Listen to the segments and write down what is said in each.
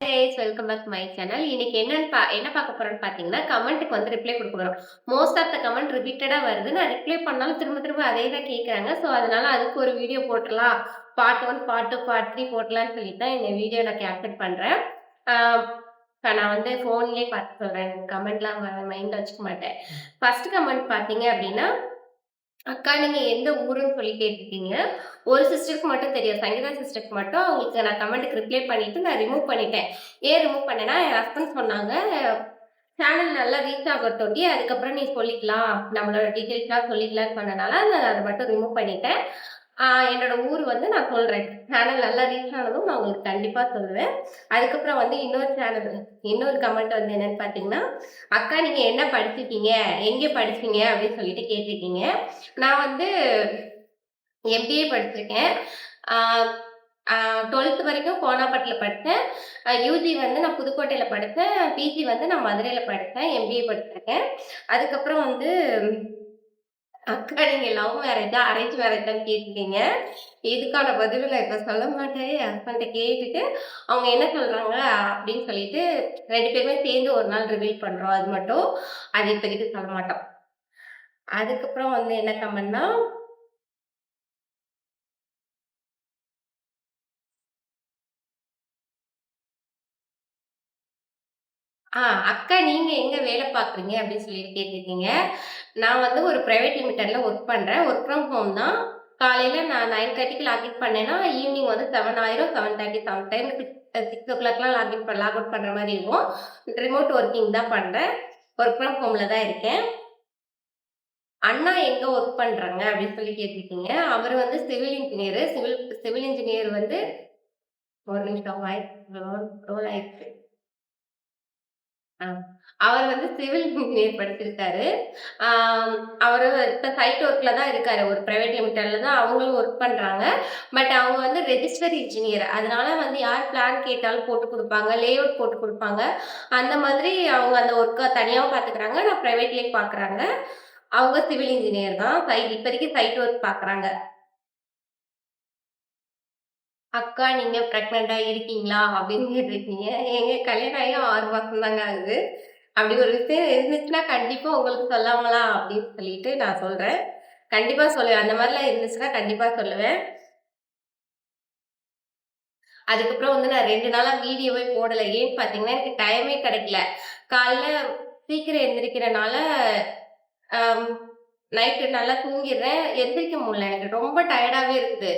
Has welcome back my channel இன்னைக்கு என்னன்னு பா என்ன பார்க்க போறோம்னு பார்த்தீங்கன்னா கமெண்ட்டுக்கு வந்து ரிப்ளை கொடுக்க போகிறோம் மோஸ்ட் ஆஃப் த கமெண்ட் ரிப்பீட்டடாக வருது நான் ரிப்ளை பண்ணாலும் திரும்ப திரும்ப அதே தான் கேட்குறாங்க ஸோ அதனால அதுக்கு ஒரு வீடியோ போட்டலாம் part one part two part three போட்டலாம்னு சொல்லிட்டு தான் இந்த வீடியோ நான் கேப்சர் பண்ணுறேன் நான் வந்து ஃபோன்லேயே பார்த்து சொல்கிறேன் கமெண்ட்லாம் மைண்டில் வச்சுக்க மாட்டேன். ஃபர்ஸ்ட் கமெண்ட் பார்த்தீங்க அப்படின்னா அக்கா நீங்க எந்த ஊருன்னு சொல்லி கேட்டிருக்கீங்க ஒரு சிஸ்டருக்கு மட்டும் தெரியும் சங்கீதா சிஸ்டருக்கு மட்டும். அவங்களுக்கு நான் கமெண்ட்டுக்கு ரிப்ளை பண்ணிட்டு நான் ரிமூவ் பண்ணிட்டேன். ஏன் ரிமூவ் பண்ணேன்னா என் ஹஸ்பண்ட் சொன்னாங்க சேனல் நல்லா ரீச் ஆகட்டோட்டி அதுக்கப்புறம் நீ சொல்லிக்கலாம். நம்மளோட டீட்டெயில்ஸ்லாம் சொல்லிக்கலாம்னு பண்ணனால நான் அதை மட்டும் ரிமூவ் பண்ணிட்டேன். என்னோட ஊர் வந்து நான் சொல்றேன். சேனல் நல்லா ரீச் ஆனதும் நான் உங்களுக்கு கண்டிப்பாக சொல்லுவேன். அதுக்கப்புறம் வந்து இன்னொரு சேனல் இன்னொரு கமெண்ட் வந்து என்னன்னு பார்த்தீங்கன்னா அக்கா நீங்கள் என்ன படிச்சிருக்கீங்க? எங்கே படிச்சீங்க? அப்படின்னு சொல்லிட்டு கேட்டிருக்கீங்க. நான் வந்து எம்பிஏ படிச்சிருக்கேன். டுவெல்த் வரைக்கும் கோனாப்பட்டில் படித்தேன் யூஜி வந்து நான் புதுக்கோட்டையில் படித்தேன் பிஜி வந்து நான் மதுரையில் படித்தேன் எம்பிஏ படிச்சிருக்கேன். அதுக்கப்புறம் வந்து அக்கா நீங்க லவ் மேரேஜா? அரேஞ்ச் மேரேஜான்னு கேட்டிருக்கீங்க. இதுக்கான பதில் நான் இப்போ சொல்ல மாட்டேன். என் ஹஸ்பண்ட கேட்டுட்டு அவங்க என்ன சொல்றாங்க அப்படின்னு சொல்லிட்டு ரெண்டு பேருமே சேர்ந்து ஒரு நாள் ரிவீல் பண்றோம். அது மட்டும். அது இப்போதைக்கு சொல்ல மாட்டோம். அதுக்கப்புறம் வந்து என்ன கமெண்ட்னா ஆ அக்கா நீங்க எங்க வேலை பார்க்குறீங்க அப்படின்னு சொல்லிட்டு கேட்டிருக்கீங்க. நான் வந்து ஒரு பிரைவேட் லிமிட்டட்ல ஒர்க் பண்றேன். ஒர்க் ஃப்ரம் ஹோம் தான். காலையில நான் நைன் தேர்ட்டிக்கு லாகின் பண்ணேன்னா ஈவினிங் வந்து செவன் ஆயிரம் seven thirty seven time six o கிளாக்லாம் login பண்ண லாக் அவுட் பண்ணுற மாதிரி இருக்கும். ரிமோட் ஒர்க்கிங் தான் பண்ணுறேன் ஒர்க் ஃப்ரம் ஹோமில் தான் இருக்கேன். அண்ணா எங்கே ஒர்க் பண்ணுறாங்க அப்படின்னு சொல்லி கேட்டிருக்கீங்க. அவர் வந்து civil engineer civil civil engineer வந்து ஒரு நிமிஷம் வாய்ஸ் ரோல் ஆயிடுச்சு. அவர் வந்து சிவில் இன்ஜினியர் படிச்சிருக்காரு. அவர் இப்போ சைட் ஒர்க்கில் தான் இருக்காரு. ஒரு ப்ரைவேட் லிமிட்டடில் தான் அவங்களும் ஒர்க் பண்ணுறாங்க பட் அவங்க வந்து ரெஜிஸ்டர் இன்ஜினியர். அதனால வந்து யார் பிளான் கேட்டாலும் போட்டு லே லேஅவுட் போட்டு கொடுப்பாங்க அந்த மாதிரி அவங்க அந்த ஒர்க்கை தனியாக பார்த்துக்கிறாங்க. நான் ப்ரைவேட்லேயே பார்க்குறாங்க. அவங்க சிவில் இன்ஜினியர் தான். சைட் இப்போதைக்கு சைட் ஒர்க் பார்க்குறாங்க. அக்கா நீங்க பிரெக்னன்ட்டா இருக்கீங்களா? அப்படின்னு கேட்டிருக்கீங்க. எங்க கல்யாணம் ஆகி ஆறு மாசம் தாங்க ஆகுது. அப்படி ஒரு விஷயம் இருந்துச்சுன்னா கண்டிப்பா உங்களுக்கு சொல்லாமலா அப்படின்னு சொல்லிட்டு நான் சொல்றேன். கண்டிப்பா சொல்லுவேன். அந்த மாதிரிலாம் இருந்துச்சுன்னா கண்டிப்பா சொல்லுவேன். அதுக்கப்புறம் வந்து நான் ரெண்டு நாளா வீடியோவே போடல. ஏன்னு பார்த்தீங்கன்னா, எனக்கு டைமே கிடைக்கல. காலைல சீக்கிரம் எந்திரிக்கிறனால, நைட்டு நல்லா தூங்கிடுறேன் எந்திரிக்க முடியல. எனக்கு ரொம்ப டயர்டாவே இருக்குது.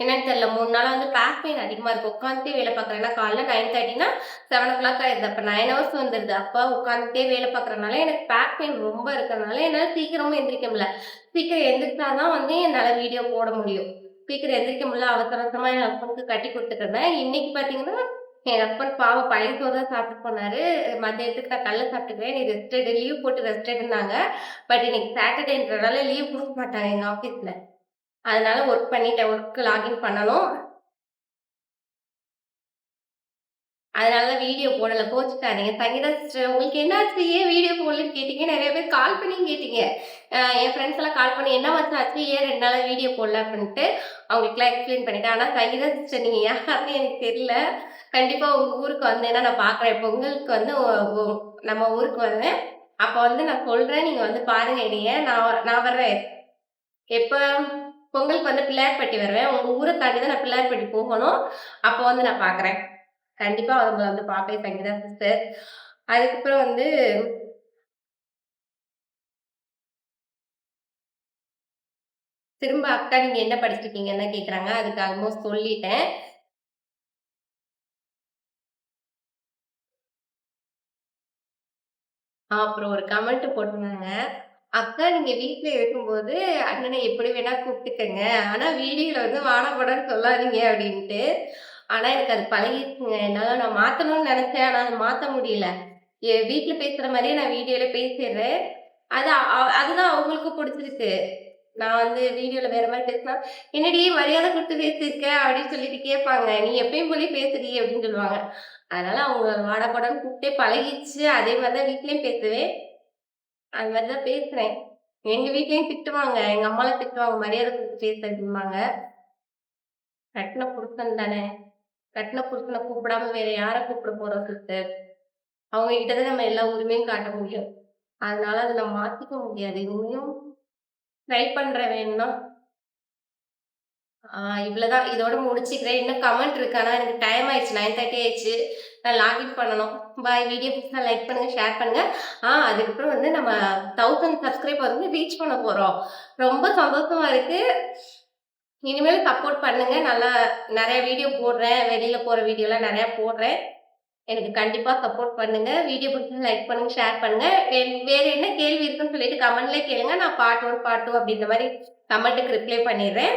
என்னன்னு தெரியல. மூணு நாளாக வந்து பேக் பெயின் அதிகமாக இருக்கு. உட்காந்துட்டே வேலை பார்க்குறேன். ஏன்னா காலைல 9:30ன்னா 7:00 ஆயிருது. அப்ப 9 ஹவர்ஸ் வந்துடுது அப்போ உட்காந்துட்டே வேலை பார்க்குறதுனால எனக்கு பேக் பெயின் ரொம்ப இருக்கிறதுனால என்னால் சீக்கிரமும் எந்திரிக்க முடியல. சீக்கிரம் எந்திரிச்சா தான் வந்து என்னால் வீடியோ போட முடியும். சீக்கிரம் எந்திரிக்க முடியல. அவசர என் ஹஸ்பண்டுக்கு கட்டி கொடுத்துருந்தேன் இன்னைக்கு பார்த்தீங்கன்னா, என் ஹஸ்பண்ட் பாவம் பழைய சோறு தான் சாப்பிட்டு போனாரு. மதியத்துக்கு நான் காலைல சாப்பிட்டுக்கிறேன். நீ ரெஸ்ட் எடு லீவ் போட்டு ரெஸ்ட் எடுன்னாங்க. பட் இன்னைக்கு சாட்டர்டேன்றனால லீவ் கொடுக்க மாட்டாங்க எங்கள் ஆஃபீஸில் அதனால ஒர்க் பண்ணிட்டேன். ஒர்க்கு லாகின் பண்ணணும். அதனால தான் வீடியோ போடல. கோச்சுக்காதீங்க. சங்கீதா சிஸ்டர் உங்களுக்கு என்னாச்சு? ஏன் வீடியோ போடலன்னு கேட்டீங்க. நிறைய பேர் கால் பண்ணியும் கேட்டீங்க. என் ஃப்ரெண்ட்ஸ் எல்லாம் கால் பண்ணி என்ன வச்சாச்சு ஏன் ரெண்டு நாளாக வீடியோ போடல அப்படின்ட்டு அவங்களுக்குலாம் எக்ஸ்பிளைன் பண்ணிட்டேன். ஆனால் சங்கீதா சிஸ்டர் நீங்கள் யாருன்னு எனக்கு தெரியல. கண்டிப்பாக உங்கள் ஊருக்கு வந்தேன்னா நான் பார்க்குறேன். பொங்கலுக்கு வந்து நம்ம ஊருக்கு வந்தேன் அப்போ வந்து நான் சொல்கிறேன் நீங்கள் வந்து பாருங்க என்னைய. நான் நான் வர்றேன். எப்போ பொங்கலுக்கு வந்து பிள்ளையார்பட்டி வருவேன். உங்க ஊரை தாண்டி தான் நான் பிள்ளையார்பட்டி போகணும். அப்போ வந்து நான் பார்க்குறேன். கண்டிப்பா உங்களை வந்து பார்ப்பேன் சங்கீதா சிஸ்டர். அதுக்கப்புறம் வந்து திரும்ப அக்கா நீங்க என்ன படிச்சிருக்கீங்கன்னு கேட்குறாங்க. அதுக்கு ஆல்மோஸ்ட் சொல்லிட்டேன். அப்புறம் ஒரு கமெண்ட் போட்டிருந்தாங்க. அக்கா நீங்க வீட்டுல இருக்கும்போது அண்ணனை எப்படி வேணா கூப்பிட்டுக்கங்க. ஆனா வீடியோல வந்து வாடா சொல்லாதீங்க அப்படின்ட்டு. ஆனா எனக்கு அது பழகிருக்குங்க என்னால நான் மாத்தணும்னு நினைச்சேன் ஆனா அதை மாத்த முடியல. வீட்டுல பேசுற மாதிரியே நான் வீடியோல பேசிடுறேன் அது அதுதான் அவங்களுக்கும் பிடிச்சிருக்கு நான் வந்து வீடியோல வேற மாதிரி பேசினா, "என்னடி மரியாதை கொடுத்து பேசியிருக்க" அப்படின்னு சொல்லிட்டு கேட்பாங்க. "நீ எப்பயும் போலயே பேசுறீ அப்படின்னு சொல்லுவாங்க. அதனால அவங்க வாடப்படம் கூப்பிட்டே பழகிச்சு அதே மாதிரிதான் தான் வீட்லயும் பேசுவேன். அது மாதிரி தான் பேசுறேன். எங்க வீட்லயும் திட்டுவாங்க. எங்க அம்மாலாம் திட்டுவாங்க. "மரியாதை குடுத்து பேசு" கட்டின புருஷன் தானே! கட்டின புருஷனை கூப்பிடாம வேற யாரை கூப்பிட போறோம் சிஸ்டர் அவங்க கிட்டதான் நம்ம எல்லா உரிமையும் காட்ட முடியும் அதனால அதை நம்ம மாத்திக்க முடியாது இன்னும் ட்ரை பண்ற வேணும்னா ஆஹ் இவ்வளவுதான். இதோட முடிச்சுக்கிறேன். இன்னும் கமெண்ட் இருக்கு. ஆனா எனக்கு டைம் ஆயிடுச்சு. நைன் தேர்ட்டி ஆயிடுச்சு. நான் லாகின் பண்ணணும். பாய் வீடியோ பிடிச்சா லைக் பண்ணுங்க ஷேர் பண்ணுங்க. ஆ அதுக்கப்புறம் வந்து நம்ம தௌசண்ட் சப்ஸ்கிரைபர் வந்து ரீச் பண்ண போறோம். ரொம்ப சந்தோஷமா இருக்கு. இனிமேல் சப்போர்ட் பண்ணுங்க. நல்லா நிறைய வீடியோ போடுறேன். வெளியில போற வீடியோலாம் நிறைய போடுறேன். எனக்கு கண்டிப்பா சப்போர்ட் பண்ணுங்க. வீடியோ பிடிச்சா லைக் பண்ணுங்க ஷேர் பண்ணுங்க. வேறு வேற என்ன கேள்வி இருக்குன்னு சொல்லிட்டு கமெண்ட்லேயே கேளுங்க. நான் பார்ட் ஒன் பார்ட் டூ அப்படின்ற மாதிரி கமெண்ட்டுக்கு ரிப்ளை பண்ணிடுறேன்.